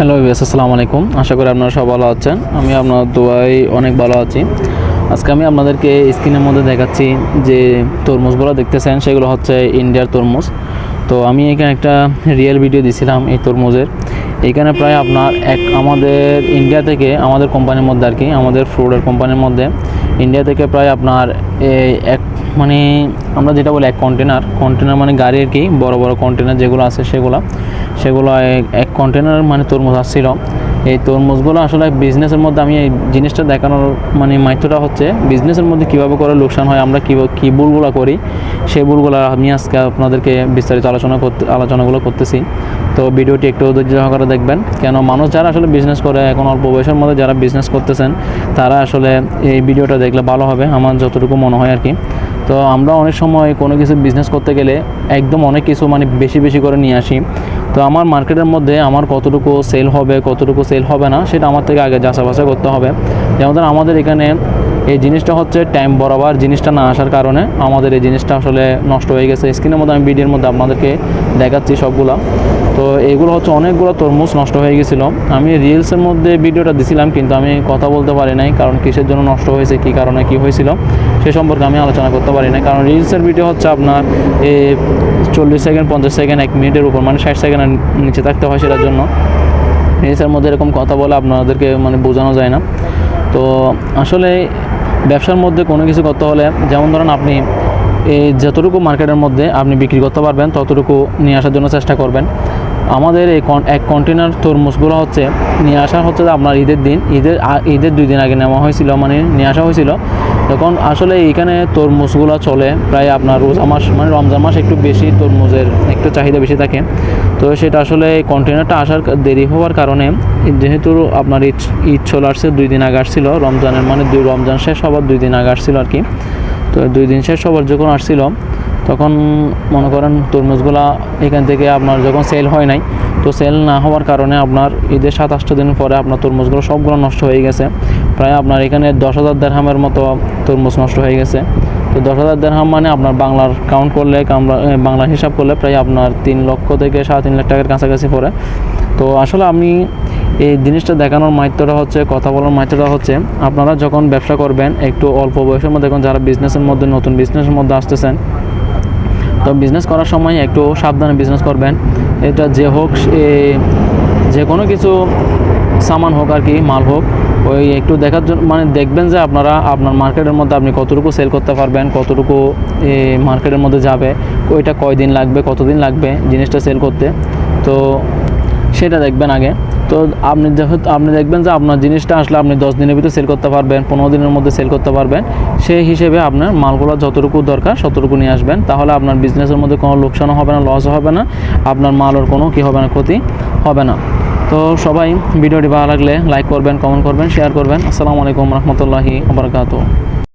Hello BS আসসালামু আলাইকুম। আশা করি আপনারা সব ভালো আছেন। আমি আপনার দুবাই অনেক ভালো আছি। আজকে আমি আপনাদেরকে স্ক্রিনের মধ্যে দেখাচ্ছি যে তরমুজগুলো দেখতেছেন, সেগুলো হচ্ছে ইন্ডিয়ার তরমুজ। তো আমি এখানে একটা রিয়েল ভিডিও দিছিলাম এই তরমুজের। এখানে প্রায় আপনার এক আমাদের ইন্ডিয়া থেকে, আমাদের কোম্পানির মধ্যে আর কি, আমাদের ফ্রুডের কোম্পানির মধ্যে, ইন্ডিয়া থেকে প্রায় আপনার এক মানে আমরা যেটা বলি এক কন্টেনার কন্টেনার মানে গাড়ি আর কি বড় বড় কন্টেনার যেগুলো আছে সেগুলো। সেগুলো এক- কন্টেনার মানে তরমুজ আসছিল এই তরমুজগুলো আসলে বিজনেসের মধ্যে আমি এই জিনিসটা দেখানোর মানে মাধ্যটা হচ্ছে বিজনেসের মধ্যে কীভাবে করে লোকসান হয়, আমরা কী কী ভুলগুলো করি, সেই ভুলগুলো আমি আজকে আপনাদেরকে বিস্তারিত আলোচনা করতে, আলোচনাগুলো করতেছি। তো ভিডিওটি একটু ধৈর্য সহকারে দেখবেন, কেন মানুষ যারা আসলে বিজনেস করে, এখন অল্প বয়সের মধ্যে যারা বিজনেস করতেছেন, তারা আসলে এই ভিডিওটা দেখলে ভালো হবে, আমার যতটুকু মনে হয় আর কি। তো আমরা অনেক সময় কোনো কিছু বিজনেস করতে গেলে একদম অনেক কিছু মানে বেশি বেশি করে নিয়ে আসি। তো আমার মার্কেটের মধ্যে আমার কতটুকু সেল হবে, কতটুকু সেল হবে না, সেটা আমার থেকে আগে যাচাই বাছাই করতে হবে। যেমন ধরুন আমাদের এখানে এই জিনিসটা হচ্ছে টাইম বরাবর জিনিসটা না আসার কারণে আমাদের এই জিনিসটা আসলে নষ্ট হয়ে গেছে। স্ক্রিনের মধ্যে আমি ভিডিওর মধ্যে আপনাদেরকে দেখাচ্ছি সবগুলা। তো এগুলো হচ্ছে অনেকগুলো তরমুজ নষ্ট হয়ে গেছিল। আমি রিলসের মধ্যে ভিডিওটা দিছিলাম, কিন্তু আমি কথা বলতে পারি নাই, কারণ কিসের জন্য নষ্ট হয়েছে, কী কারণে, কী হয়েছিল। সে সম্পর্কে আমি আলোচনা করতে পারি না কারণ রিলসের ভিডিও হচ্ছে আপনার এ চল্লিশ সেকেন্ড পঞ্চাশ সেকেন্ড এক মিনিটের উপর মানে ষাট সেকেন্ডের নিচে থাকতে হয় সেটার জন্য। রিলসের মধ্যে এরকম কথা বলে আপনাদেরকে মানে বোঝানো যায় না। তো আসলে ব্যবসার মধ্যে কোনো কিছু করতে হলে, যেমন ধরেন আপনি এই যতটুকু মার্কেটের মধ্যে আপনি বিক্রি করতে পারবেন, ততটুকু নিয়ে আসার জন্য চেষ্টা করবেন। আমাদের এই এক কন্টেনার তরমুজগুলো হচ্ছে, নিয়ে আসা হচ্ছে আপনার ঈদের দিন, ঈদের ঈদের দুই দিন আগে নেওয়া হয়েছিল মানে নিয়ে আসা হয়েছিল। তখন আসলে এইখানে তরমুজগুলো চলে, প্রায় আপনার রোজা মাস মানে রমজান মাস একটু বেশি তরমুজের একটু চাহিদা বেশি থাকে। তো সেটা আসলে কন্টেনারটা আসার দেরি হওয়ার কারণে যেহেতু আপনার ঈদ ঈদ চলে আসছে, দুই দিন আগে আসছিল, রমজানের মানে দুই, রমজান শেষ হওয়ার দুই দিন আগে আসছিল আর কি তো দুই দিন শেষ হবার যখন আসছিল, তখন মনে করেন তরমুজগুলা এখান থেকে আপনার যখন সেল হয় নাই, তো সেল না হওয়ার কারণে আপনার ঈদের সাত, আটটা দিন পরে আপনার তরমুজগুলো সবগুলো নষ্ট হয়ে গেছে। প্রায় আপনার এখানে দশ হাজার দেড়হামের মতো তরমুজ নষ্ট হয়ে গেছে। তো দশ হাজার দেড়হাম মানে আপনার বাংলার কাউন্ট করলে বাংলার হিসাব করলে প্রায় আপনার তিন লক্ষ থেকে সাড়ে তিন লাখ টাকার কাছাকাছি পড়ে। তো আসলে আমি এই জিনিসটা দেখানোর মাধ্যমটা হচ্ছে, কথা বলার মাধ্যমটা হচ্ছে, আপনারা যখন ব্যবসা করবেন, একটু অল্প বয়সের মধ্যে এখন যারা বিজনেসের মধ্যে, নতুন বিজনেসের মধ্যে আসতেছেন, তো বিজনেস করার সময় একটু সাবধানে বিজনেস করবেন। এটা যে হোক যে কোনো কিছু, সামান হোক আর কি, মাল হোক ওই একটু দেখার জন্য মানে দেখবেন যে আপনারা আপনার মার্কেটের মধ্যে আপনি কতটুকু সেল করতে পারবেন, কতটুকু মার্কেটের মধ্যে যাবে, ওইটা কয়দিন লাগবে, কতদিন লাগবে জিনিসটা সেল করতে। তো সেটা দেখবেন আগে। তো আপনি যেহেতু আপনি দেখবেন যে আপনার জিনিসটা আসলে আপনি দশ দিনের ভিতরে সেল করতে পারবেন, পনেরো দিনের মধ্যে সেল করতে পারবেন। সেই হিসেবে আপনার মালগুলো যতটুকু দরকার ততটুকু নিয়ে আসবেন। তাহলে আপনার বিজনেসের মধ্যে কোনো লোকসানও হবে না লসও হবে না। আপনার মালের কোনো কী হবে না, ক্ষতি হবে না। তো সবাই ভিডিওটি ভালো লাগলে লাইক করবেন কমেন্ট করবেন শেয়ার করবেন। আসসালামু আলাইকুম রহমতুল্লাহি আবরকাত